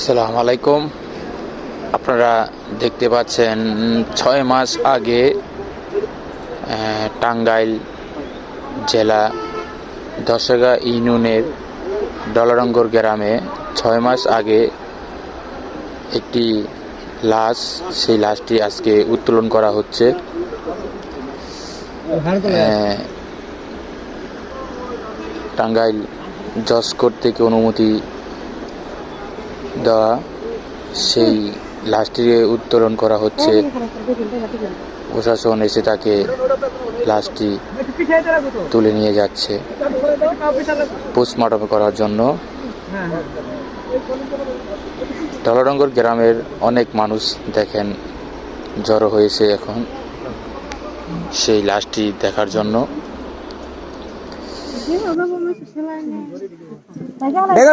আসসালামু আলাইকুম। আপনারা দেখতে পাচ্ছেন ছয় মাস আগে টাঙ্গাইল জেলা দশগা ইউনিয়নের ডলারঙ্গর গ্রামে ছয় মাস আগে একটি লাশ, সেই লাশটি আজকে উত্তোলন করা হচ্ছে। টাঙ্গাইল জসকোট থেকে অনুমতি দেওয়া সেই লাশটিকে উত্তোলন করা হচ্ছে। প্রশাসন এসে তাকে লাশটি তুলে নিয়ে যাচ্ছে। পোস্টমর্টম করার জন্য। ডলাডঙ্গর গ্রামের অনেক মানুষ দেখেন জড়ো হয়েছে এখন সেই লাশটি দেখার জন্য। দেখা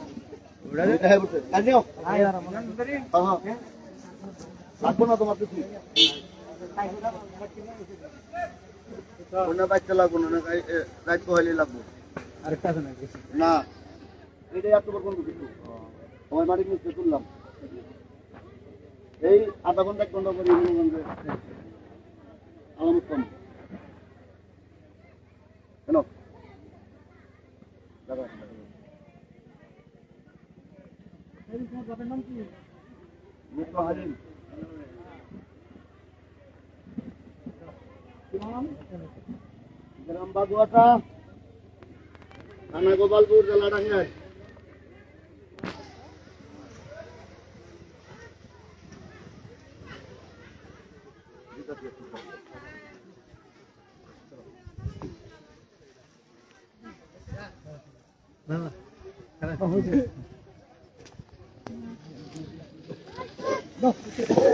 লাগবো না তোমার কিছু বাচ্চা লাগবো না রাইট হইলে লাগবো। আরেকটা না। এটাই এত বড় কিছু তোমার বাড়ির নিচে তুললাম এই আধা ঘণ্টা এক ঘণ্টা পরে আলামত কম। কেন? দাদা মুক্ত হারিন গ্রাম বাগুয়াটা থানা গোপালপুর জেলা টাঙ্গাইল না 走回